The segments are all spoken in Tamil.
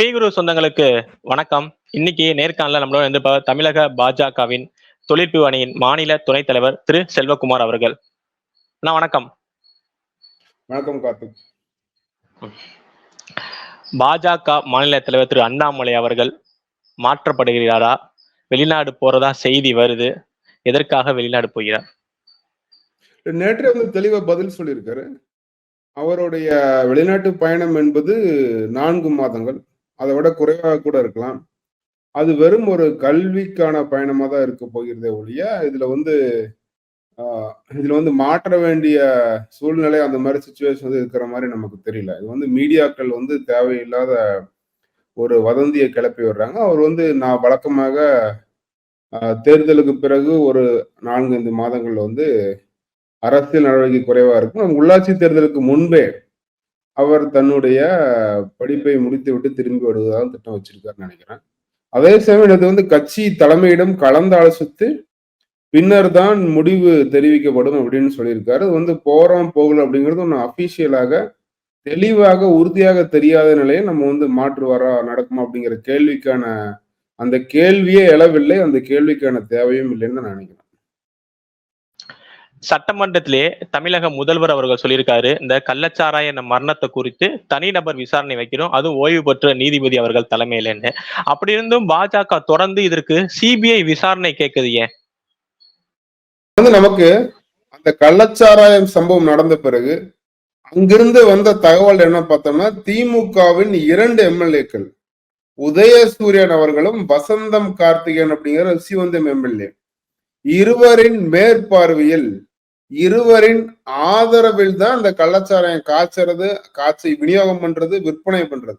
பீகுரு சொந்தங்களுக்கு வணக்கம். இன்னைக்கு நேர்காணல நம்மளோட வந்து தமிழக பாஜகவின் தொழிற்பு அணியின் மாநில துணைத் தலைவர் திரு செல்வகுமார் அவர்கள். அண்ணா வணக்கம். வணக்கம் கார்த்திக். பாஜக மாநில தலைவர் திரு அண்ணாமலை அவர்கள் மாற்றப்படுகிறாரா? வெளிநாடு போறதா செய்தி வருது. எதற்காக வெளிநாடு போகிறார்? நேற்று வந்து தெளிவா பதில் சொல்லியிருக்காரு. அவருடைய வெளிநாட்டு பயணம் என்பது நான்கு மாதங்கள். அதை விட குறைவாக கூட இருக்கலாம். அது வெறும் ஒரு கல்விக்கான பயணமாக தான் இருக்க போகிறதே ஒழிய இதில் வந்து இதில் வந்து மாற்ற வேண்டிய சூழ்நிலை அந்த மாதிரி சுச்சுவேஷன் வந்து இருக்கிற மாதிரி நமக்கு தெரியல. இது வந்து மீடியாக்கள் வந்து தேவையில்லாத ஒரு வதந்தியை கிளப்பி விடுறாங்க. அவர் வந்து நான் வழக்கமாக தேர்தலுக்கு பிறகு ஒரு நான்கு ஐந்து மாதங்கள்ல வந்து அரசியல் நடவடிக்கை குறைவாக இருக்கும். உள்ளாட்சி தேர்தலுக்கு முன்பே அவர் தன்னுடைய படிப்பை முடித்து விட்டு திரும்பி வருவதாக திட்டம் வச்சிருக்காருன்னு நினைக்கிறேன். அதே சமயம் இது வந்து கட்சி தலைமையிடம் கலந்து ஆலோசித்து பின்னர் தான் முடிவு தெரிவிக்கப்படும் அப்படின்னு சொல்லியிருக்காரு. அது வந்து போறோம் போகல அப்படிங்கிறது ஒன்று அபிஷியலாக தெளிவாக உறுதியாக தெரியாத நிலையை நம்ம வந்து மாற்று வரா நடக்குமா அப்படிங்கிற கேள்விக்கான அந்த கேள்வியே எழவில்லை அந்த கேள்விக்கான தேவையும் இல்லைன்னு நான் நினைக்கிறேன். சட்டமன்றத்திலே தமிழக முதல்வர் அவர்கள் சொல்லியிருக்காரு இந்த கள்ளச்சாராய மரணத்தை குறித்து தனிநபர் விசாரணை வைக்கிறோம் அதுவும் ஓய்வு பெற்ற நீதிபதி அவர்கள் தலைமையிலன்னு. அப்படி இருந்தும் பாஜக தொடர்ந்து இதற்கு சிபிஐ விசாரணை கேட்குது ஏன்? வந்து நமக்கு அந்த கள்ளச்சாராயம் சம்பவம் நடந்த பிறகு அங்கிருந்து வந்த தகவல் என்ன பார்த்தோம்னா திமுகவின் இரண்டு எம்எல்ஏக்கள் உதயசூரியன் அவர்களும் வசந்தம் கார்த்திகேயன் அப்படிங்கிற சிவந்தம் எம்எல்ஏ. இருவரின் மேற்பார்வையில் இருவரின் ஆதரவில் தான் இந்த கள்ளச்சாராயம் காய்ச்சறது காய்ச்சி விநியோகம் பண்றது விற்பனை பண்றது.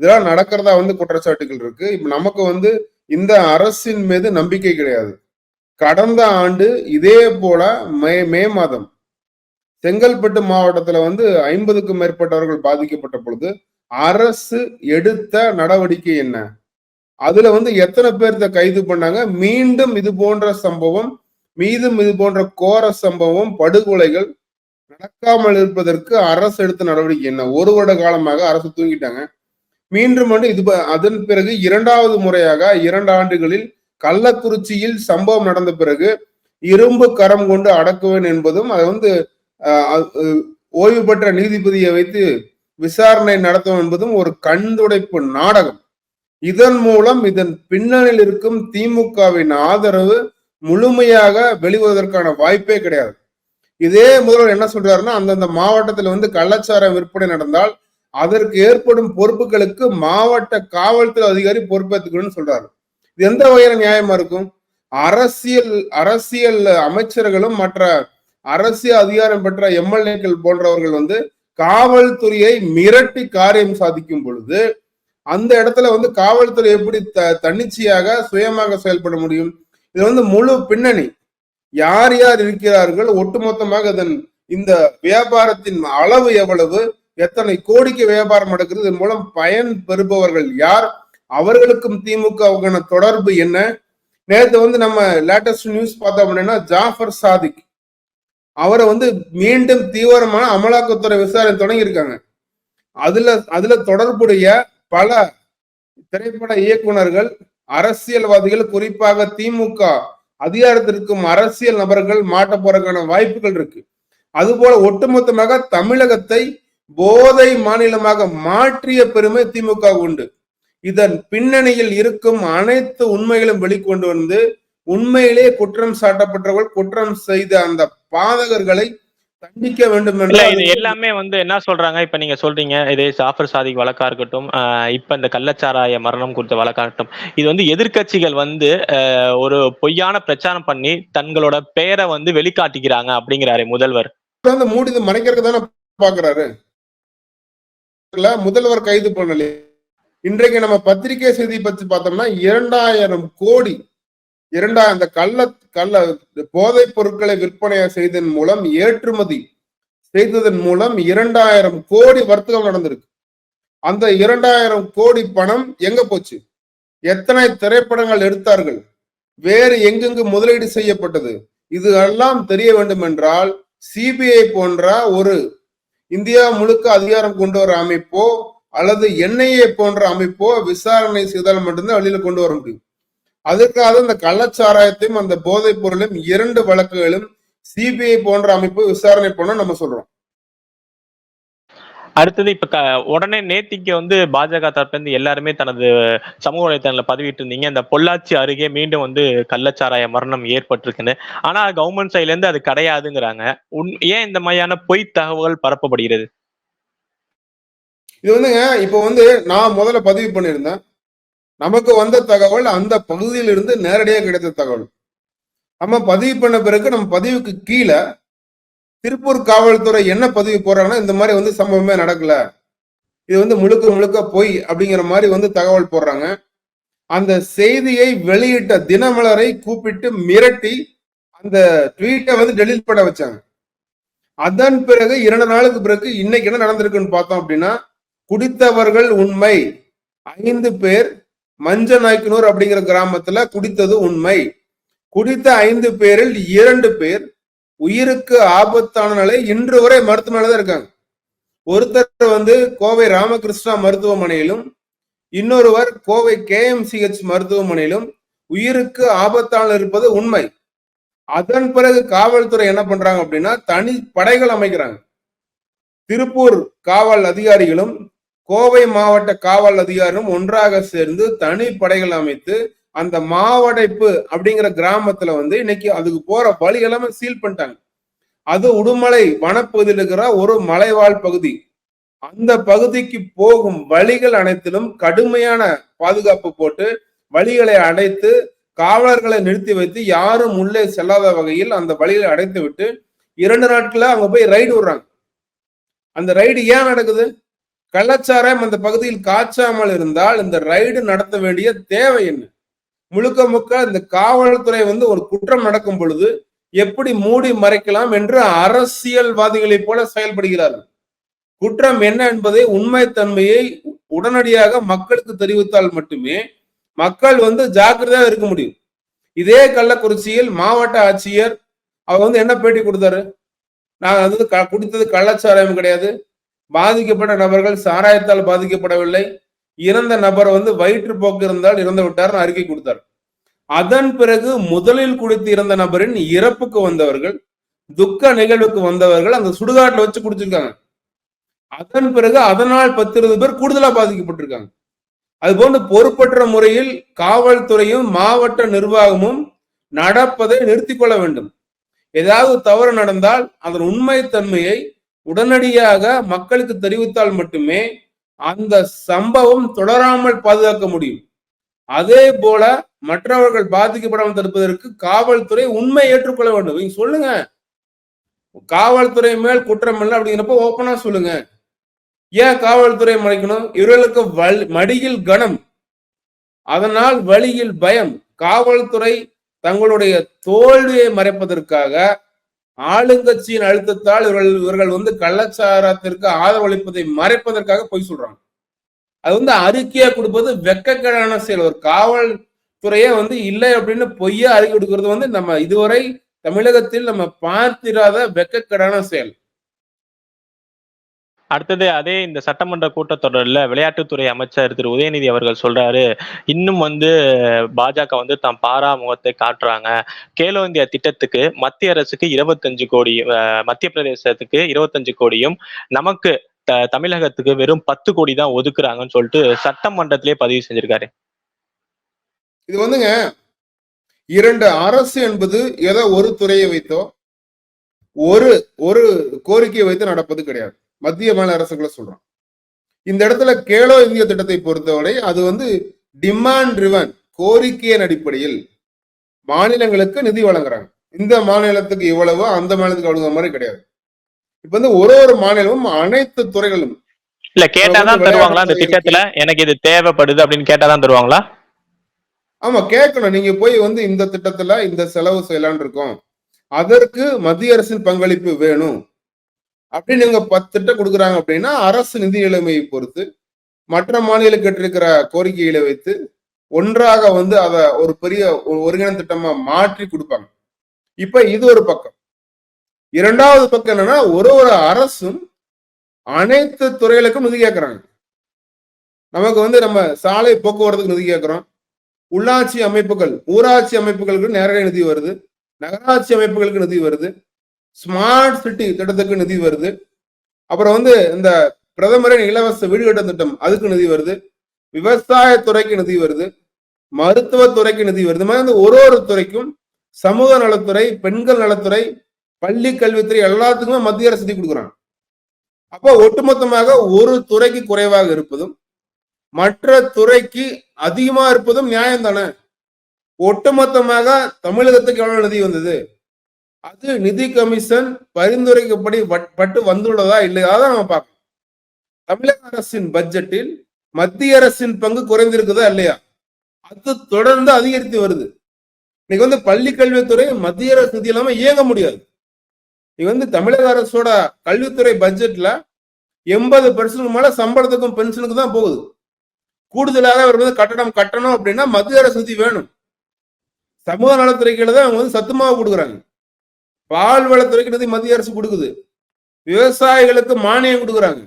இதெல்லாம் நடக்கிறதா வந்து குற்றச்சாட்டுகள் இருக்கு. இப்ப நமக்கு வந்து இந்த அரசின் மீது நம்பிக்கை கிடையாது. கடந்த ஆண்டு இதே போல மே மே மாதம் செங்கல்பட்டு மாவட்டத்துல வந்து ஐம்பதுக்கும் மேற்பட்டவர்கள் பாதிக்கப்பட்ட பொழுது அரசு எடுத்த நடவடிக்கை என்ன? அதுல வந்து எத்தனை பேர்த்த கைது பண்ணாங்க? மீண்டும் இது போன்ற சம்பவம் மீதும் இது போன்ற கோர சம்பவம் படுகொலைகள் நடக்காமல் இருப்பதற்கு அரசு எடுத்த நடவடிக்கை என்ன? ஒரு வருட காலமாக அரசு தூங்கிட்டாங்க. மீண்டும் வந்து இது அதன் பிறகு இரண்டாவது முறையாக இரண்டு ஆண்டுகளில் கள்ளக்குறிச்சியில் சம்பவம் நடந்த பிறகு இரும்பு கரம் கொண்டு அடக்குவேன் என்பதும் அது வந்து ஓய்வு பெற்ற நீதிபதியை வைத்து விசாரணை நடத்தும் என்பதும் ஒரு கண்துடைப்பு நாடகம். இதன் மூலம் இதன் பின்னணியில் இருக்கும் திமுகவின் ஆதரவு முழுமையாக வெளிவருவதற்கான வாய்ப்பே கிடையாது. இதே முதல்வர் என்ன சொல்றாருன்னா அந்தந்த மாவட்டத்தில் வந்து கள்ளச்சார விற்பனை நடந்தால் அதற்கு ஏற்படும் பொறுப்புகளுக்கு மாவட்ட காவல்துறை அதிகாரி பொறுப்பேற்றுக்கணும்னு சொல்றாரு. இது எந்த வகையில நியாயமா இருக்கும்? அரசியல் அரசியல் அமைச்சர்களும் மற்ற அரசியல் அதிகாரம் பெற்ற எம்எல்ஏக்கள் போன்றவர்கள் வந்து காவல்துறையை மிரட்டி காரியம் சாதிக்கும் பொழுது அந்த இடத்துல வந்து காவல்துறை எப்படி த தன்னிச்சையாக சுயமாக செயல்பட முடியும்? இது வந்து முழு பின்னணி. யார் யார் இருக்கிறார்கள்? ஒட்டுமொத்தமாக இதன் இந்த வியாபாரத்தின் அளவு எவ்வளவு? எத்தனை கோடிக்கு வியாபாரம் நடக்கிறது? இதன் மூலம் பயன் பெறுபவர்கள் யார்? அவர்களுக்கும் திமுகவுக்கான தொடர்பு என்ன? நேற்று வந்து நம்ம லேட்டஸ்ட் நியூஸ் பார்த்தோம் அப்படின்னா ஜாஃபர் சாதிக். அவரை வந்து மீண்டும் தீவிரமான அமலாக்கத்துறை விசாரணை தொடங்கியிருக்காங்க. அதுல அதுல தொடர்புடைய பல திரைப்பட இயக்குனர்கள் அரசியல்வாதிகள் குறிப்பாக திமுக அதிகாரத்திற்கும் அரசியல் நபர்கள் மாட்ட போறதுக்கான வாய்ப்புகள் இருக்கு. அதுபோல ஒட்டுமொத்தமாக தமிழகத்தை போதை மாநிலமாக மாற்றிய பெருமை திமுக உண்டு. இதன் பின்னணியில் இருக்கும் அனைத்து உண்மைகளும் வெளிக்கொண்டு வந்து உண்மையிலே குற்றம் சாட்டப்பட்டவர்கள் குற்றம் செய்த அந்த பாதகர்களை தண்டிக்க வேண்டும் இல்ல இது எல்லாமே வந்து என்ன சொல்றாங்க? இப்ப நீங்க சொல்றீங்க இதே ஜாஃபர் சாதிக் வழக்கா இருக்கட்டும் இப்ப இந்த கள்ளச்சாராய மரணம் குறித்த வழக்கா இருக்கட்டும் இது வந்து எதிர்க்கட்சிகள் வந்து ஒரு பொய்யான பிரச்சாரம் பண்ணி தங்களோட பெயரை வந்து வெளிக்காட்டிக்கிறாங்க அப்படிங்கிறாரு முதல்வர். வந்து மூடி மறைக்கிறதுக்கு தானே பாக்குறாரு முதல்வர் கைது பண்ணல இன்றைக்கு நம்ம பத்திரிகை செய்தி பத்தி பார்த்தோம்னா இரண்டாயிரம் கோடி இரண்டா அந்த கள்ள கள்ள போதைப் பொருட்களை விற்பனை செய்ததன் மூலம் ஏற்றுமதி செய்ததன் மூலம் இரண்டாயிரம் கோடி வர்த்தகம் நடந்திருக்கு. அந்த இரண்டாயிரம் கோடி பணம் எங்க போச்சு? எத்தனை திரைப்படங்கள் எடுத்தார்கள்? வேறு எங்கெங்கு முதலீடு செய்யப்பட்டது? இது எல்லாம் தெரிய வேண்டும் என்றால் சிபிஐ போன்ற ஒரு இந்தியா முழுக்க அதிகாரம் கொண்டு வர அமைப்போ அல்லது என்ஐஏ போன்ற அமைப்போ விசாரணை செய்தால் மட்டும்தான் வெளியில கொண்டு வர முடியும். அதற்காக இந்த கள்ளச்சாராயத்தையும் அந்த போதைப் பொருளையும் இரண்டு வழக்குகளும் சிபிஐ போன்ற அமைப்பு விசாரணை பண்ண நம்ம சொல்றோம். அடுத்தது இப்ப உடனே நேத்திக்கு வந்து பாஜக தரப்புல இருந்து எல்லாருமே தனது சமூக வலைத்தளங்களை பதிவிட்டு இருந்தீங்க இந்த பொள்ளாச்சி அருகே மீண்டும் வந்து கள்ளச்சாராய மரணம் ஏற்பட்டிருக்குன்னு. ஆனா கவர்மெண்ட் சைட்ல இருந்து அது கிடையாதுங்கிறாங்க. உன் ஏன் இந்த மாதிரியான பொய் தகவல் பரப்பப்படுகிறது? இது வந்துங்க இப்போ வந்து நான் முதல்ல பதிவு பண்ணியிருந்தேன். நமக்கு வந்த தகவல் அந்த பகுதியில் இருந்து நேரடியாக கிடைத்த தகவல். நம்ம பதிவு பண்ண பிறகு நம்ம பதிவுக்கு கீழே திருப்பூர் காவல்துறை என்ன பதிவு போடுறாங்கன்னா இந்த மாதிரி வந்து சம்பவமே நடக்கல. இது வந்து முழுக்க முழுக்க பொய் அப்படிங்கிற மாதிரி வந்து தகவல் போடுறாங்க. அந்த செய்தியை வெளியிட்ட தினமலரை கூப்பிட்டு மிரட்டி அந்த ட்வீட்டை வந்து டெலீட் பண்ண வச்சாங்க. அதன் பிறகு இரண்டு நாளுக்கு பிறகு இன்னைக்கு என்ன நடந்திருக்குன்னு பார்த்தோம் அப்படின்னா குடித்தவர்கள் உண்மை ஐந்து பேர் மஞ்ச நாய்க்கனூர் அப்படிங்கிற கிராமத்துல குடித்தது உண்மை. குடித்த ஐந்து பேரில் இரண்டு பேர் உயிருக்கு ஆபத்தான நிலை. இன்று வரை மருத்துவமனையில தான் இருக்காங்க. ஒருத்தர் வந்து கோவை ராமகிருஷ்ணா மருத்துவமனையிலும் இன்னொருவர் கோவை கேஎம்சிஹெச் மருத்துவமனையிலும் உயிருக்கு ஆபத்தான இருப்பது உண்மை. அதன் பிறகு காவல்துறை என்ன பண்றாங்க அப்படின்னா தனி படைகள் அமைக்கிறாங்க. திருப்பூர் காவல் அதிகாரிகளும் கோவை மாவட்ட காவல் அதிகாரம் ஒன்றாக சேர்ந்து தனி படைகள் அமைத்து அந்த மாவடைப்பு அப்படிங்கிற கிராமத்துல வந்து இன்னைக்கு அதுக்கு போற வழி எல்லாமே சீல் பண்ணிட்டாங்க. அது உடுமலை வனப்பகுதியில் இருக்கிற ஒரு மலைவாழ் பகுதி. அந்த பகுதிக்கு போகும் வழிகள் அனைத்திலும் கடுமையான பாதுகாப்பு போட்டு வழிகளை அடைத்து காவலர்களை நிறுத்தி வைத்து யாரும் உள்ளே செல்லாத வகையில் அந்த வழிகளை அடைத்து விட்டு இரண்டு நாட்கள அவங்க போய் ரைடு விடுறாங்க. அந்த ரைடு ஏன் நடக்குது? கள்ளச்சாராயம் அந்த பகுதியில் காய்ச்சாமல் இருந்தால் இந்த ரைடு நடத்த வேண்டிய தேவை என்ன? முழுக்க முழுக்க இந்த காவல்துறை வந்து ஒரு குற்றம் நடக்கும் பொழுது எப்படி மூடி மறைக்கலாம் என்று அரசியல்வாதிகளைப் போல செயல்படுகிறார்கள்? குற்றம் என்ன என்பதை உண்மைத்தன்மையை உடனடியாக மக்களுக்கு தெரிவித்தால் மட்டுமே மக்கள் வந்து ஜாக்கிரதையா இருக்க முடியும். இதே கள்ளக்குறிச்சியில் மாவட்ட ஆட்சியர் அவர் வந்து என்ன பேட்டி கொடுத்தாரு? நான் வந்து க- குடித்தது கள்ளச்சாராயம் கிடையாது. பாதிக்கப்பட்ட நபர்கள் சாராயத்தால் பாதிக்கப்படவில்லை. இறந்த நபர் வந்து வயிற்றுப்போக்கு இருந்தால் இறந்து விட்டார் அறிக்கை கொடுத்தார். அதன் பிறகு முதலில் குடித்து இறந்த நபரின் இறப்புக்கு வந்தவர்கள் துக்க நிகழ்வுக்கு வந்தவர்கள் அந்த சுடுகாட்டில் வச்சு குடிச்சிருக்காங்க. அதன் பிறகு அதனால் பத்து இருபது பேர் கூடுதலா பாதிக்கப்பட்டிருக்காங்க. அது போன்று பொறுப்பற்ற முறையில் காவல்துறையும் மாவட்ட நிர்வாகமும் நடப்பதை நிறுத்திக் கொள்ள வேண்டும். ஏதாவது தவறு நடந்தால் அதன் உண்மைத்தன்மையை உடனடியாக மக்களுக்கு தெரிவித்தால் மட்டுமே அந்த சம்பவம் தொடராமல் பாதுகாக்க முடியும். அதே போல மற்றவர்கள் பாதிக்கப்படாமல் தடுப்பதற்கு காவல்துறை உண்மை ஏற்றுக்கொள்ள வேண்டும். நீங்க சொல்லுங்க. காவல்துறை மேல் குற்றம் இல்லை அப்படிங்கிறப்ப ஓப்பனா சொல்லுங்க. ஏன் காவல்துறை மறைக்கணும்? இவர்களுக்கு வல்- மடியில் கனம். அதனால் வழியில் பயம். காவல்துறை தங்களுடைய தோல்வியை மறைப்பதற்காக ஆளுங்கட்சியின் அழுத்தத்தால் இவர்கள் இவர்கள் வந்து கள்ளச்சாரத்திற்கு ஆதரவளிப்பதை மறைப்பதற்காக பொய் சொல்றாங்க. அது வந்து அறிக்கையா கொடுப்பது வெக்கக்கேடான செயல். ஒரு காவல்துறையே வந்து இல்லை அப்படின்னு பொய்யா அறிக்கை கொடுக்கறது வந்து நம்ம இதுவரை தமிழகத்தில் நம்ம பார்த்திராத வெக்கக்கேடான செயல். அடுத்தது அதே இந்த சட்டமன்ற கூட்டத்தொடரில் விளையாட்டுத்துறை அமைச்சர் திரு உதயநிதி அவர்கள் சொல்றாரு இன்னும் வந்து பாஜக வந்து தாம் பாராமுகத்தை காட்டுறாங்க. கேலோ இந்தியா திட்டத்துக்கு மத்திய அரசுக்கு இருபத்தஞ்சு கோடி மத்திய பிரதேசத்துக்கு இருபத்தஞ்சு கோடியும் நமக்கு த- தமிழகத்துக்கு வெறும் பத்து கோடி தான் ஒதுக்குறாங்கன்னு சொல்லிட்டு சட்டமன்றத்திலே பதிவு செஞ்சிருக்காரு. இது வந்துங்க இரண்டு அரசு என்பது ஏதோ ஒரு துறையை வைத்தோ ஒரு ஒரு கோரிக்கையை வைத்து நடப்பது கிடையாது. மத்திய மாநில அரசுகளை சொல்றோம் இந்த இடத்துல கேலோ இந்திய திட்டத்தை பொறுத்தவரை அது வந்து டிமாண்ட் ரிவன் கோரிக்கையின் அடிப்படையில் மாநிலங்களுக்கு நிதி வழங்குறாங்க. இந்த மாநிலத்துக்கு இவ்வளவு அந்த மாநிலத்துக்கு அவ்வளவு மாதிரி கிடையாது. இப்ப வந்து ஒரு ஒரு மாநிலமும் அனைத்து துறைகளும் இல்ல கேட்டாதான் தருவாங்களா அந்த திட்டத்துல? எனக்கு இது தேவைப்படுது அப்படின்னு கேட்டாதான் தருவாங்களா? ஆமா கேட்கணும். நீங்க போய் வந்து இந்த திட்டத்துல இந்த செலவு செய்யலாம்னு இருக்கோம். அதற்கு மத்திய அரசின் பங்களிப்பு வேணும். அப்படின்னு இவங்க பத்து திட்டம் கொடுக்குறாங்க அப்படின்னா அரசு நிதி நிலைமையை பொறுத்து மற்ற மாநில கேட்டிருக்கிற கோரிக்கைகளை வைத்து ஒன்றாக வந்து அதை ஒரு பெரிய ஒரு ஒருங்கிணைந்த திட்டமா மாற்றி கொடுப்பாங்க. இப்ப இது ஒரு பக்கம். இரண்டாவது பக்கம் என்னன்னா ஒரு ஒரு அரசும் அனைத்து துறைகளுக்கும் நிதி கேட்கறாங்க. நமக்கு வந்து நம்ம சாலை போக்குவரத்துக்கு நிதி கேட்கிறோம். உள்ளாட்சி அமைப்புகள் ஊராட்சி அமைப்புகளுக்கு நேரடி நிதி வருது. நகராட்சி அமைப்புகளுக்கு நிதி வருது. ஸ்மார்ட் சிட்டி திட்டத்துக்கு நிதி வருது. அப்புறம் வந்து இந்த பிரதமரின் இலவச வீடு கட்ட திட்டம் அதுக்கு நிதி வருது. விவசாயத்துறைக்கு நிதி வருது. மருத்துவத்துறைக்கு நிதி வருது. மாதிரி அந்த ஒரு ஒரு துறைக்கும் சமூக நலத்துறை பெண்கள் நலத்துறை பள்ளி கல்வித்துறை எல்லாத்துக்குமே மத்திய அரசு நிதி கொடுக்குறாங்க. அப்போ ஒட்டுமொத்தமாக ஒரு துறைக்கு குறைவாக இருப்பதும் மற்ற துறைக்கு அதிகமா இருப்பதும் நியாயம் தானே ஒட்டுமொத்தமாக தமிழகத்துக்கு எவ்வளவு நிதி வந்தது? அது நிதி கமிஷன் பரிந்துரைக்கப்படி பட்டு வந்துள்ளதா இல்லையா தான் நம்ம பார்க்கணும். தமிழக அரசின் பட்ஜெட்டில் மத்திய அரசின் பங்கு குறைந்திருக்குதா இல்லையா? அது தொடர்ந்து அதிகரித்து வருது. இன்னைக்கு வந்து பள்ளி கல்வித்துறை மத்திய அரசு நிதி இல்லாம இயங்க முடியாது. நீ வந்து தமிழக அரசோட கல்வித்துறை பட்ஜெட்ல எண்பது பெர்சன்ட் மேல சம்பளத்துக்கும் பென்ஷனுக்கு தான் போகுது. கூடுதலாக அவர் வந்து கட்டணம் கட்டணும் அப்படின்னா மத்திய அரசு நிதி வேணும். சமூக நலத்துறைகளை தான் அவங்க வந்து சத்துமாவை கொடுக்குறாங்க. பால் வளத்துறைக்கு நிதி மத்திய அரசு கொடுக்குது. விவசாயிகளுக்கு மானியம் கொடுக்குறாங்க.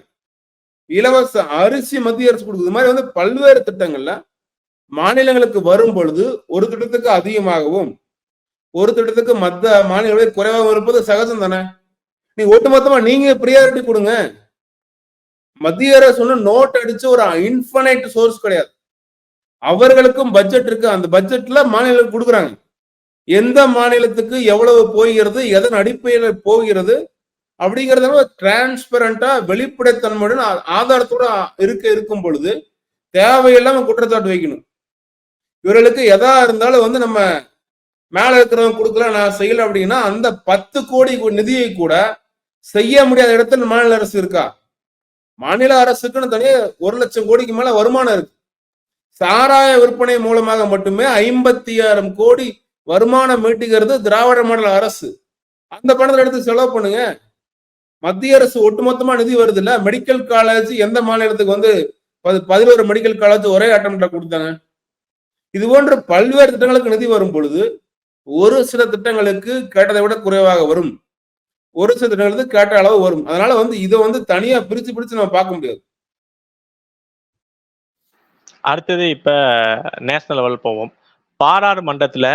இலவச அரிசி மத்திய அரசு கொடுக்குது. இது மாதிரி வந்து பல்வேறு திட்டங்கள்ல மாநிலங்களுக்கு வரும் பொழுது ஒரு திட்டத்துக்கு அதிகமாகவும் ஒரு திட்டத்துக்கு மத்த மாநிலங்களில் குறைவாகவும் இருப்பது சகஜம் தானே? நீ ஒட்டுமொத்தமா நீங்க ப்ரியாரிட்டி கொடுங்க. மத்திய அரசு ஒன்று நோட் அடிச்சு ஒரு இன்ஃபனைட் சோர்ஸ் கிடையாது. அவர்களுக்கும் பட்ஜெட் இருக்கு. அந்த பட்ஜெட்ல மாநிலங்களுக்கு கொடுக்குறாங்க. எந்த மாநிலத்துக்கு எவ்வளவு போகிறது எதன் அடிப்படையில் போகிறது அப்படிங்கறத டிரான்ஸ்பரண்டா வெளிப்படைத்தன்மையுடன் ஆதாரத்தோட இருக்க இருக்கும் பொழுது தேவையில்லாம குற்றச்சாட்டு வைக்கணும். இவர்களுக்கு எதா இருந்தாலும் வந்து நம்ம மேல இருக்கிறவங்க கொடுக்கல நான் செய்யல அப்படின்னா அந்த பத்து கோடி நிதியை கூட செய்ய முடியாத இடத்துல மாநில அரசு இருக்கா? மாநில அரசுக்குன்னு தனியே ஒரு லட்சம் கோடிக்கு மேல வருமானம் இருக்கு. சாராய விற்பனை மூலமாக மட்டுமே ஐம்பத்தி ஆயிரம் கோடி வருமானம் மீட்டுகிறது திராவிட மாடல் அரசு. அந்த பணத்தை எடுத்து செலவு பண்ணுங்க. மத்திய அரசு ஒட்டுமொத்தமா நிதி வருது இல்ல மெடிக்கல் காலேஜ் எந்த மாநிலத்துக்கு வந்து பதி- பதினோரு மெடிக்கல் காலேஜ் ஒரே அட்டம்ல கொடுத்தாங்க. இது போன்ற பல்வேறு திட்டங்களுக்கு நிதி வரும் பொழுது ஒரு சில திட்டங்களுக்கு கேட்டதை விட குறைவாக வரும். ஒரு சில திட்டங்களுக்கு கேட்ட அளவு வரும். அதனால வந்து இதை வந்து தனியா பிரிச்சு பிரிச்சு நம்ம பார்க்க முடியாது. அடுத்தது இப்ப நேஷனல் லெவல் போவோம். பாராளுமன்றத்துல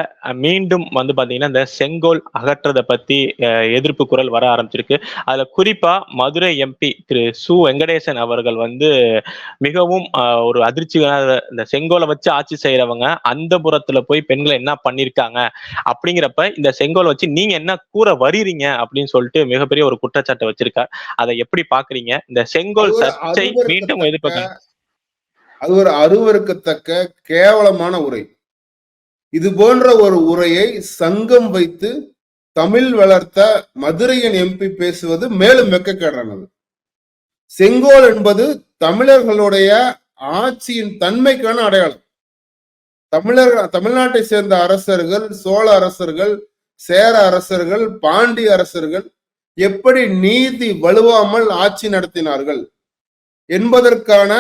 மீண்டும் வந்து பாத்தீங்கன்னா இந்த செங்கோல் அகற்றதை பத்தி எதிர்ப்பு குரல் வர ஆரம்பிச்சிருக்கு. அதுல குறிப்பா மதுரை எம்பி திரு சு வெங்கடேசன் அவர்கள் வந்து மிகவும் ஒரு அதிர்ச்சியான இந்த செங்கோலை வச்சு ஆட்சி செய்யறவங்க அந்த புறத்துல போய் பெண்களை என்ன பண்ணிருக்காங்க அப்படிங்கிறப்ப இந்த செங்கோலை வச்சு நீங்க என்ன கூற வரீங்க அப்படின்னு சொல்லிட்டு மிகப்பெரிய ஒரு குற்றச்சாட்டை வச்சிருக்கார். அதை எப்படி பாக்குறீங்க? இந்த செங்கோல் சர்ச்சை மீண்டும் எதிர்ப்பு அது ஒரு அருவருக்கத்தக்க கேவலமான உரை. இது போன்ற ஒரு உரையை சங்கம் வைத்து தமிழ் வளர்த்த மதுரையின் எம்பி பேசுவது மேலும் வெக்கக்கேடானது. செங்கோல் என்பது தமிழர்களுடைய ஆட்சியின் தன்மைக்கான அடையாளம். தமிழர் தமிழ்நாட்டை சேர்ந்த அரசர்கள் சோழ அரசர்கள் சேர அரசர்கள் பாண்டிய அரசர்கள் எப்படி நீதி வலுவாமல் ஆட்சி நடத்தினார்கள் என்பதற்கான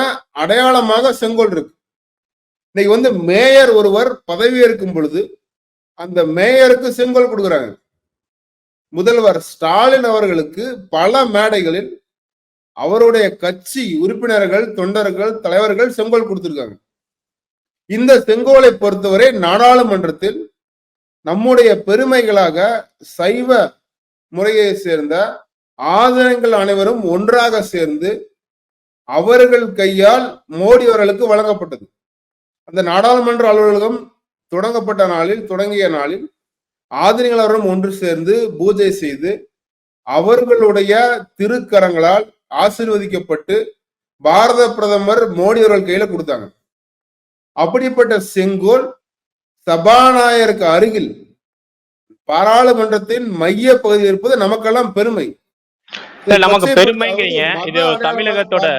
அடையாளமாக செங்கோல் இருக்கு. இன்னைக்கு வந்து மேயர் ஒருவர் பதவி ஏற்கும் பொழுது அந்த மேயருக்கு செங்கோல் கொடுக்குறாங்க. முதல்வர் ஸ்டாலின் அவர்களுக்கு பல மேடைகளில் அவருடைய கட்சி உறுப்பினர்கள் தொண்டர்கள் தலைவர்கள் செங்கோல் கொடுத்திருக்காங்க. இந்த செங்கோலை பொறுத்தவரை நாடாளுமன்றத்தில் நம்முடைய பெருமைகளாக சைவ முறையை சேர்ந்த ஆதரங்கள் அனைவரும் ஒன்றாக சேர்ந்து அவர்கள் கையால் மோடி அவர்களுக்கு வழங்கப்பட்டது. அந்த நாடாளுமன்ற அலுவலகம் தொடங்கப்பட்ட நாளில் தொடங்கிய நாளில் ஆதிரிகள் ஒன்று சேர்ந்து பூஜை செய்து அவர்களுடைய திருக்கரங்களால் ஆசிர்வதிக்கப்பட்டு பாரத பிரதமர் மோடி அவர்கள் கையில கொடுத்தாங்க. அப்படிப்பட்ட செங்கோல் சபாநாயகருக்கு அருகில் பாராளுமன்றத்தின் மைய பகுதி இருப்பது நமக்கெல்லாம் பெருமை. இல்ல, நமக்கு பெருமைங்கிறீங்க. இது தமிழகத்தோட-.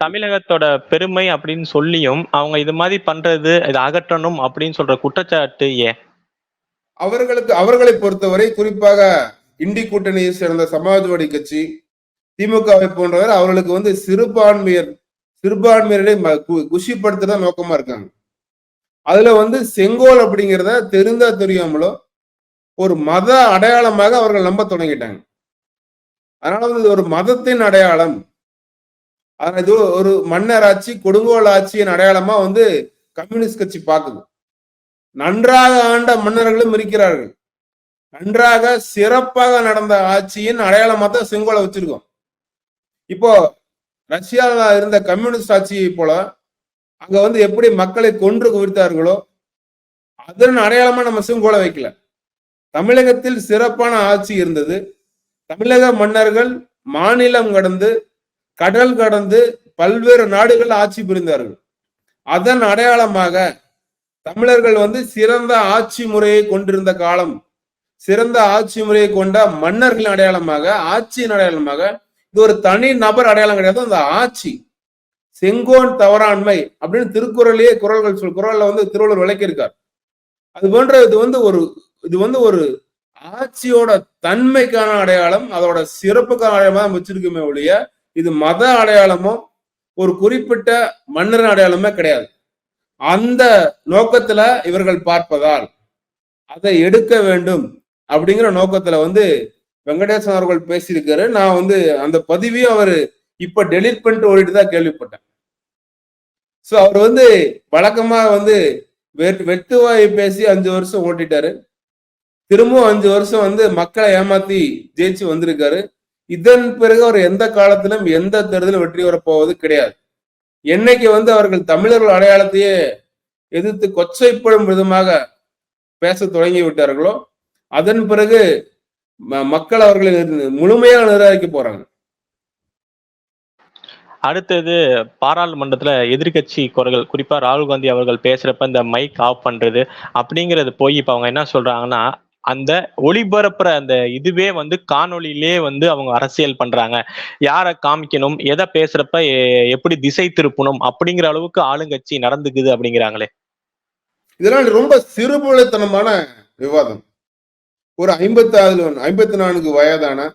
தமிழகத்தோட பெருமை அப்படின்னு சொல்லியும் அவங்க இது மாதிரி பண்றது இதை அகற்றணும் அப்படின்னு சொல்ற குற்றச்சாட்டு ஏன் அவர்களுக்கு அவர்களை பொறுத்தவரை குறிப்பாக இண்டி கூட்டணியை சேர்ந்த சமாஜ்வாடி கட்சி திமுகவை போன்றவர் அவர்களுக்கு வந்து சிறுபான்மையர் சிறுபான்மையரை குஷிப்படுத்துறத நோக்கமா இருக்காங்க அதுல வந்து செங்கோல் அப்படிங்கிறத தெரிந்தா தெரியாமலோ ஒரு மத அடையாளமாக அவர்கள் நம்ப தொடங்கிட்டாங்க அதனால வந்து இது ஒரு மதத்தின் அடையாளம். ஆனா இது ஒரு மன்னர் ஆட்சி கொடுங்கோல் ஆட்சியின் அடையாளமா வந்து கம்யூனிஸ்ட் கட்சி பார்க்குது. நன்றாக ஆண்ட மன்னர்களும் இருக்கிறார்கள். நன்றாக சிறப்பாக நடந்த ஆட்சியின் அடையாளமாக தான் செங்கோலை வச்சிருக்கோம். இப்போ ரஷ்யாவில் இருந்த கம்யூனிஸ்ட் ஆட்சியை போல அங்க வந்து எப்படி மக்களை கொன்று குவித்தார்களோ அதன் அடையாளமா நம்ம செங்கோலை வைக்கல. தமிழகத்தில் சிறப்பான ஆட்சி இருந்தது. தமிழக மன்னர்கள் மாநிலம் கடந்து கடல் கடந்து பல்வேறு நாடுகள் ஆட்சி புரிந்தார்கள். அதன் அடையாளமாக தமிழர்கள் வந்து சிறந்த ஆட்சி முறையை கொண்டிருந்த காலம் சிறந்த ஆட்சி முறையை கொண்ட மன்னர்களின் அடையாளமாக ஆட்சியின் அடையாளமாக இது ஒரு தனி நபர் அடையாளம் கிடையாது அந்த ஆட்சி. செங்கோன் தவறாண்மை அப்படின்னு திருக்குறளையே குரல்கள் சொல் குரல்ல வந்து திருவள்ளுவர் விளக்கியிருக்கார். அது போன்ற இது வந்து ஒரு இது வந்து ஒரு ஆட்சியோட தன்மைக்கான அடையாளம் அதோட சிறப்புக்கான அடையாளமா தான் வச்சிருக்குமே ஒழிய இது மத அடையாளமோ ஒரு குறிப்பிட்ட மன்னரின் அடையாளமே கிடையாது. அந்த நோக்கத்துல இவர்கள் பார்ப்பதால் அதை எடுக்க வேண்டும் அப்படிங்கிற நோக்கத்துல வந்து வெங்கடேசன் அவர்கள் பேசியிருக்காரு. நான் வந்து அந்த பதிவையும் அவர் இப்ப டெலிட் பண்ணிட்டு ஓடிட்டு தான் கேள்விப்பட்டேன். சோ அவர் வந்து வழக்கமா வந்து வெ- வெட்டுவாய் பேசி அஞ்சு வருஷம் ஓட்டிட்டாரு. திரும்பவும் அஞ்சு வருஷம் வந்து மக்களை ஏமாத்தி ஜெயிச்சு வந்திருக்காரு. இதன் பிறகு அவர் எந்த காலத்திலும் எந்த தேர்தலும் வெற்றி வரப்போவது கிடையாது. என்னைக்கு வந்து அவர்கள் தமிழர்கள் அடையாளத்தையே எதிர்த்து கொச்சைப்படும் விதமாக பேச தொடங்கி விட்டார்களோ அதன் பிறகு ம- மக்கள் அவர்களை முழுமையாக நிராகரிக்க போறாங்க. அடுத்தது பாராளுமன்றத்துல எதிர்க்கட்சி குரல்கள் குறிப்பா ராகுல் காந்தி அவர்கள் பேசுறப்ப இந்த மைக் ஆஃப் பண்றது அப்படிங்கறது போய் இப்ப அவங்க என்ன சொல்றாங்கன்னா அந்த ஒளிபரப்புற அந்த இதுவே வந்து காணொளியிலே வந்து அவங்க அரசியல் பண்றாங்க. யாரை காமிக்கணும் எதை பேசுறப்ப எப்படி திசை திருப்பணும் அப்படிங்கிற அளவுக்கு ஆளுங்கட்சி நடந்துக்குது அப்படிங்கிறாங்களே. இதெல்லாம் ரொம்ப சிறுபுலத்தனமான விவாதம். ஒரு ஐம்பத்தி ஆறு ஐம்பத்தி நான்கு வயதான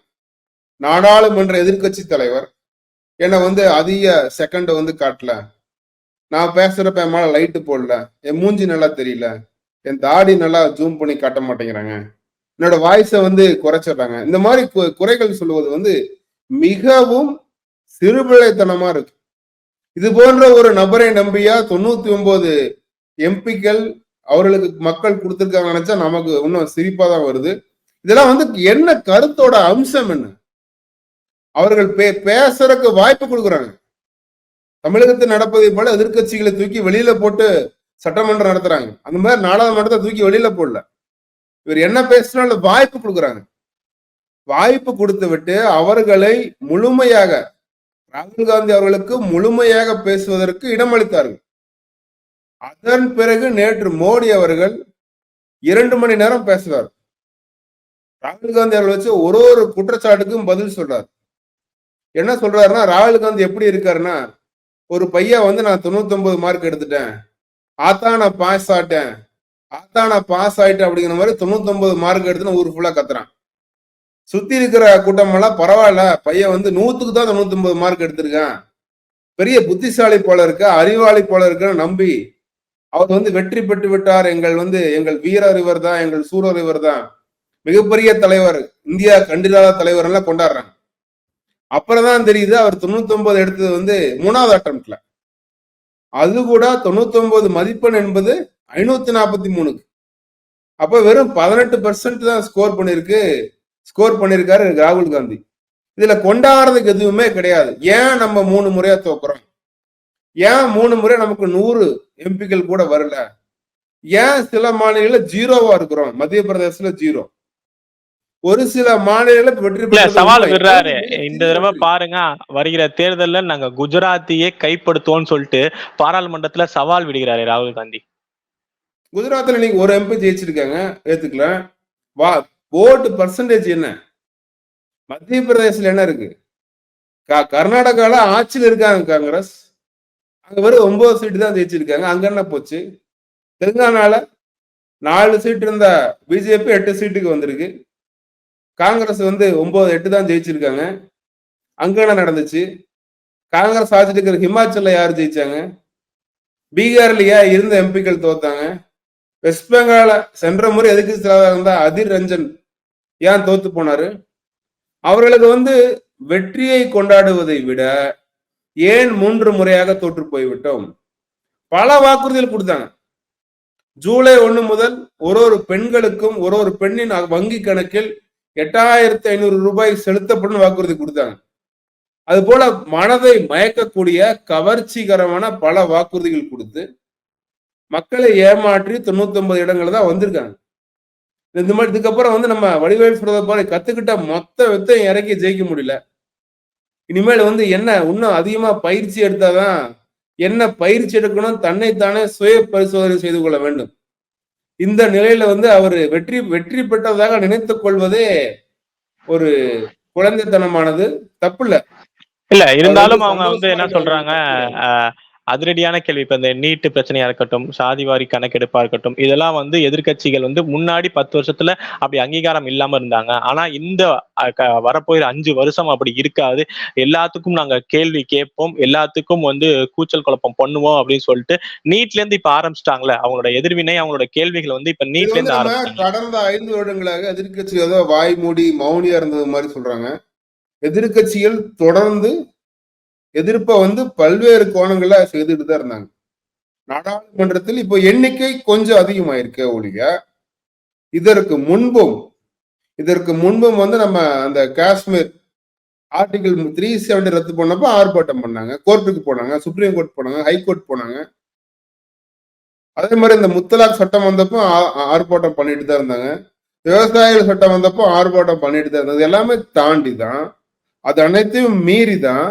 நாடாளுமன்ற எதிர்க்கட்சி தலைவர் என்னை வந்து அதிக செகண்ட் வந்து காட்டல. நான் பேசுறப்ப என் மேல லைட்டு போடல. என் மூஞ்சி நல்லா தெரியல. என் தாடி நல்லா ஜூம் பண்ணி காட்ட மாட்டேங்கிறாங்க. என்னோட வாய்ஸை வந்து குறைச்சிடுறாங்க. இந்த மாதிரி குறைகள் சொல்லுவது வந்து மிகவும் சிறுபிழைத்தனமா இருக்கு. இது போன்ற ஒரு நபரை நம்பியா தொண்ணூத்தி ஒன்பது எம்பிக்கள் அவர்களுக்கு மக்கள் கொடுத்துருக்காங்க நினைச்சா நமக்கு இன்னும் சிரிப்பா தான் வருது. இதெல்லாம் வந்து என்ன கருத்தோட அம்சம் என்ன? அவர்கள் பே பேசுறதுக்கு வாய்ப்பு கொடுக்குறாங்க. தமிழகத்தில் நடப்பதை போல எதிர்க்கட்சிகளை தூக்கி வெளியில போட்டு சட்டமன்றம் நடத்துறாங்க. அந்த மாதிரி நாடாளுமன்றத்தை தூக்கி வெளியில போடல. இவர் என்ன பேசினாலும் வாய்ப்பு கொடுக்குறாங்க. வாய்ப்பு கொடுத்து விட்டு அவர்களை முழுமையாக ராகுல் காந்தி அவர்களுக்கு முழுமையாக பேசுவதற்கு இடமளித்தார்கள் அதன் பிறகு நேற்று மோடி அவர்கள் இரண்டு மணி நேரம் பேசுவார். ராகுல் காந்தி அவர்கள் வச்சு ஒரு ஒரு குற்றச்சாட்டுக்கும் பதில் சொல்றார். என்ன சொல்றாருன்னா ராகுல் காந்தி எப்படி இருக்காருன்னா ஒரு பையன் வந்து நான் 99 மார்க் எடுத்துட்டேன். ஆத்தா நான் பாஸ் ஆட்டேன். ஆத்தா நான் பாஸ் ஆயிட்டேன் அப்படிங்கிற மாதிரி 99 மார்க் எடுத்துன்னு ஊர் ஃபுல்லா கத்துறான். சுத்தி இருக்கிற கூட்டம் எல்லாம் பரவாயில்ல. பையன் வந்து நூத்துக்கு தான் 99 மார்க் எடுத்திருக்கான். பெரிய புத்திசாலி போல இருக்க அறிவாளி போல இருக்குன்னு நம்பி அவர் வந்து வெற்றி பெற்று விட்டார். எங்கள் வந்து எங்கள் வீரர் இவர் தான் எங்கள் சூரர் இவர் தான் மிகப்பெரிய தலைவர் இந்தியா கண்டிராத தலைவர் எல்லாம் கொண்டாடுறாங்க. அப்புறம் தான் தெரியுது அவர் 99 எடுத்தது வந்து மூணாவது அட்டம்ல அது கூட 99 மதிப்பெண் என்பது ஐநூத்தி நாற்பத்தி மூணுக்கு. அப்ப வெறும் பதினெட்டு பர்சன்ட் தான் ஸ்கோர் பண்ணிருக்கு. ஸ்கோர் பண்ணிருக்காரு ராகுல் காந்தி. இதுல கொண்டாடுறதுக்கு எதுவுமே கிடையாது. ஏன் நம்ம மூணு முறையா தோக்குறோம்? ஏன் மூணு முறை நமக்கு நூறு எம்பிக்கள் கூட வரல? ஏன் சில மாநிலங்கள்ல ஜீரோவா இருக்கிறோம்? மத்திய பிரதேசத்துல ஜீரோ ஒரு சில மாநிலங்கள் வெற்றி சவால். விடுறாரு. இந்த தடவை பாருங்க வருகிற தேர்தல்ல நாங்க குஜராத்தையே கைப்படுத்துவோம்னு சொல்லிட்டு பாராளுமன்றத்துல சவால் விடுகிறாரு ராகுல் காந்தி. குஜராத்ல நீங்க ஒரு எம்பி ஜெயிச்சிருக்காங்க ஏத்துக்கல. வா ஓட்டு பர்சன்டேஜ் என்ன? மத்திய பிரதேசல என்ன இருக்கு? கர்நாடகால ஆட்சியில் இருக்காங்க காங்கிரஸ். அங்க வெறும் ஒன்பது சீட்டு தான் ஜெயிச்சிருக்காங்க. அங்க என்ன போச்சு? தெலுங்கானால நாலு சீட் இருந்த பிஜேபி எட்டு சீட்டுக்கு வந்திருக்கு. காங்கிரஸ் வந்து ஒன்பது எட்டு தான் ஜெயிச்சிருக்காங்க. அங்க நடந்துச்சு. காங்கிரஸ் ஆட்சிட்டு இருக்கிற ஹிமாச்சல்ல யார் ஜெயிச்சாங்க? பீகார்லயா ஏன் இருந்த எம்பிக்கள் தோத்தாங்க? வெஸ்ட் பெங்கால சென்ற முறை எதுக்கு இருந்தா அதிர் ரஞ்சன் ஏன் தோத்து போனாரு? அவர்களுக்கு வந்து வெற்றியை கொண்டாடுவதை விட ஏன் மூன்று முறையாக தோற்று போய்விட்டோம்? பல வாக்குறுதிகள் கொடுத்தாங்க. ஜூலை ஒன்று முதல் ஒரு ஒரு பெண்களுக்கும் ஒரு ஒரு பெண்ணின் வங்கி கணக்கில் எட்டாயிரத்தி ஐநூறு ரூபாய் செலுத்தப்படும் வாக்குறுதி கொடுத்தாங்க. அது போல மனதை மயக்கக்கூடிய கவர்ச்சிகரமான பல வாக்குறுதிகள் கொடுத்து மக்களை ஏமாற்றி தொண்ணூத்தி ஒன்பது இடங்கள் தான் வந்திருக்காங்க. இந்த மாதிரி இதுக்கப்புறம் வந்து நம்ம வடிவேல் சொல்றத போல கத்துக்கிட்ட மொத்த வித்தையும் இறக்கி ஜெயிக்க முடியல. இனிமேல் வந்து என்ன இன்னும் அதிகமா பயிற்சி எடுத்தாதான் என்ன பயிற்சி எடுக்கணும் தன்னைத்தானே சுய பரிசோதனை செய்து கொள்ள வேண்டும். இந்த நிலையில வந்து அவர் வெற்றி வெற்றி பெற்றதாக நினைத்துக் கொள்வதே ஒரு குழந்தைத்தனமானது. தப்பு இல்ல இல்ல இருந்தாலும் அவங்க வந்து என்ன சொல்றாங்க அதிரடியான கேள்வி. இப்ப இந்த நீட்டு பிரச்சனையா இருக்கட்டும் சாதிவாரி கணக்கெடுப்பா இருக்கட்டும் இதெல்லாம் வந்து எதிர்க்கட்சிகள் வந்து முன்னாடி பத்து வருஷத்துல அப்படி அங்கீகாரம் இல்லாம இருந்தாங்க. ஆனா இந்த வரப்போகிற அஞ்சு வருஷம் அப்படி இருக்காது. எல்லாத்துக்கும் நாங்க கேள்வி கேட்போம். எல்லாத்துக்கும் வந்து கூச்சல் குழப்பம் பண்ணுவோம் அப்படின்னு சொல்லிட்டு நீட்ல இருந்து இப்ப ஆரம்பிச்சிட்டாங்களே அவங்களோட எதிர்வினை அவங்களோட கேள்விகள் வந்து இப்ப நீட்ல இருந்து ஆரம்பிச்சாங்க கடந்த ஐந்து வருடங்களாக எதிர்க்கட்சி ஏதோ வாய் மூடி மௌனியா இருந்தது மாதிரி சொல்றாங்க. எதிர்க்கட்சிகள் தொடர்ந்து எதிர்ப்பை வந்து பல்வேறு கோணங்கள்ல செய்துட்டு தான் இருந்தாங்க. நாடாளுமன்றத்தில் இப்போ எண்ணிக்கை கொஞ்சம் அதிகமாயிருக்கு ஒழிய இதற்கு முன்பும் இதற்கு முன்பும் வந்து நம்ம அந்த காஷ்மீர் ஆர்டிகிள் த்ரீ செவன்டி ரத்து பண்ணப்போ ஆர்ப்பாட்டம் பண்ணாங்க. கோர்ட்டுக்கு போனாங்க சுப்ரீம் கோர்ட் போனாங்க ஹைகோர்ட் போனாங்க. அதே மாதிரி இந்த முத்தலாக் சட்டம் வந்தப்போ ஆ- ஆர்ப்பாட்டம் பண்ணிட்டு தான் இருந்தாங்க. விவசாயிகள் சட்டம் வந்தப்போ ஆர்ப்பாட்டம் பண்ணிட்டு தான் இருந்தது எல்லாமே தாண்டி தான். அது அனைத்தையும் மீறி தான்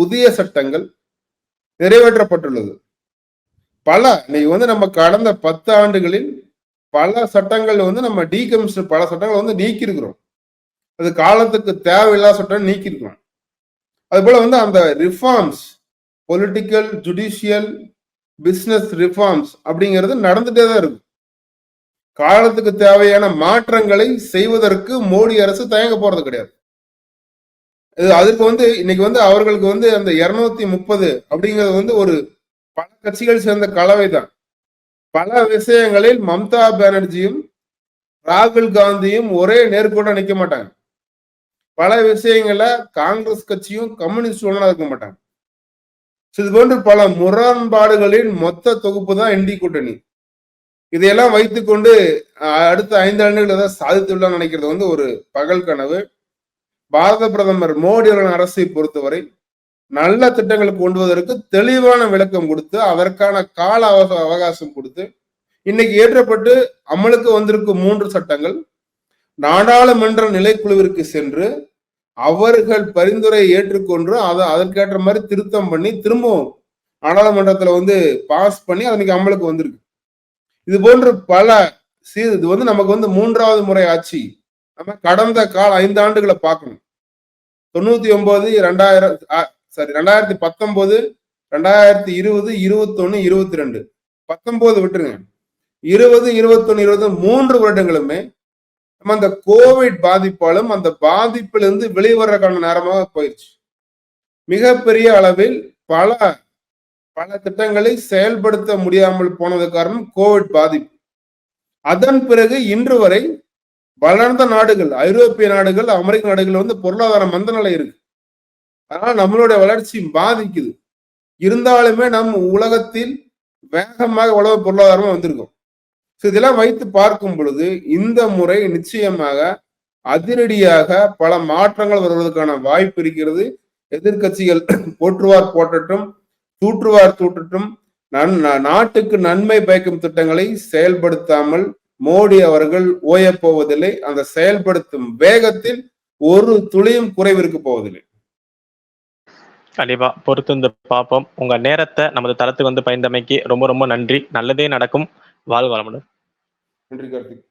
புதிய சட்டங்கள் நிறைவேற்றப்பட்டுள்ளது. பல இன்னைக்கு வந்து நம்ம கடந்த பத்து ஆண்டுகளில் பல சட்டங்கள் வந்து நம்ம டீகமிஷன் பல சட்டங்களை வந்து நீக்கியிருக்கிறோம். அது காலத்துக்கு தேவையில்லாத சட்டம் நீக்கியிருக்கிறோம். அது போல வந்து அந்த reforms political judicial business reforms அப்படிங்கிறது நடந்துட்டே தான் இருக்கு. காலத்துக்கு தேவையான மாற்றங்களை செய்வதற்கு மோடி அரசு தயங்க போறது கிடையாது. இது அதுக்கு வந்து இன்னைக்கு வந்து அவர்களுக்கு வந்து அந்த இருநூத்தி முப்பது அப்படிங்கிறது வந்து ஒரு பல கட்சிகள் சேர்ந்த கலவை தான் பல விஷயங்களில் மம்தா பானர்ஜியும் ராகுல் காந்தியும் ஒரே நேர்கூட நிக்க மாட்டாங்க. பல விஷயங்கள காங்கிரஸ் கட்சியும் கம்யூனிஸ்ட் ஒன்றா இருக்க மாட்டாங்க. இது போன்று பல முரண்பாடுகளின் மொத்த தொகுப்பு தான் இண்டி கூட்டணி. இதையெல்லாம் வைத்துக்கொண்டு அடுத்த ஐந்து ஆண்டுகள் ஏதாவது சாதித்துள்ளா நினைக்கிறது வந்து ஒரு பகல் கனவு. பாரத பிரதமர் மோடி அவர்களின் அரசை பொறுத்தவரை நல்ல திட்டங்களை கொண்டு வருவதற்கு தெளிவான விளக்கம் கொடுத்து அதற்கான கால அவக அவகாசம் கொடுத்து இன்னைக்கு ஏற்றப்பட்டு அமலுக்கு வந்திருக்கும் மூன்று சட்டங்கள் நாடாளுமன்ற நிலைக்குழுவிற்கு சென்று அவர்கள் பரிந்துரை ஏற்றுக்கொண்டு அதை அதற்கேற்ற மாதிரி திருத்தம் பண்ணி திரும்பவும் நாடாளுமன்றத்துல வந்து பாஸ் பண்ணி அது இன்னைக்கு அமலுக்கு வந்திருக்கு. இது போன்று பல சீ இது வந்து நமக்கு வந்து மூன்றாவது முறை ஆட்சி நம்ம கடந்த கால ஐந்து ஆண்டுகளை பார்க்கணும். தொண்ணூத்தி ஒன்பது ரெண்டாயிரம் சாரி ரெண்டாயிரத்தி பத்தொன்பது ரெண்டாயிரத்தி இருபது இருபத்தொன்னு இருபத்தி ரெண்டு பத்தொன்பது விட்டுருங்க. இருபது இருபத்தொன்னு இருபது மூன்று வருடங்களுமே நம்ம அந்த கோவிட் பாதிப்பாலும் அந்த பாதிப்பிலிருந்து வெளிவரக்கான நேரமாக போயிடுச்சு மிகப்பெரிய அளவில் பல பல திட்டங்களை செயல்படுத்த முடியாமல் போனது காரணம் கோவிட் பாதிப்பு. அதன் பிறகு இன்று வரை வளர்ந்த நாடுகள் ஐரோப்பிய நாடுகள் அமெரிக்க நாடுகள் வந்து பொருளாதார மந்த நிலை இருக்கு. அதனால நம்மளுடைய வளர்ச்சி பாதிக்குது. இருந்தாலுமே நம் உலகத்தில் வேகமாக உலக பொருளாதாரமா வந்திருக்கும். இதெல்லாம் வைத்து பார்க்கும் பொழுது இந்த முறை நிச்சயமாக அதிரடியாக பல மாற்றங்கள் வருவதற்கான வாய்ப்பு இருக்கிறது. எதிர்க்கட்சிகள் போற்றுவார் போற்றட்டும் தூற்றுவார் தூற்றட்டும் நன் நாட்டுக்கு நன்மை பயக்கும் திட்டங்களை செயல்படுத்தாமல் மோடி அவர்கள் ஓயப் போவதில்லை அந்த செயல்படுத்தும் வேகத்தில் ஒரு துளியும் குறைவிருக்க போவதில்லை. கண்டிப்பா பொறுத்து வந்து பார்ப்போம். உங்க நேரத்தை நமது தளத்துக்கு வந்து பயந்தமைக்கு ரொம்ப ரொம்ப நன்றி. நல்லதே நடக்கும். வாழ்க வளமுடன். நன்றி கார்த்திக்.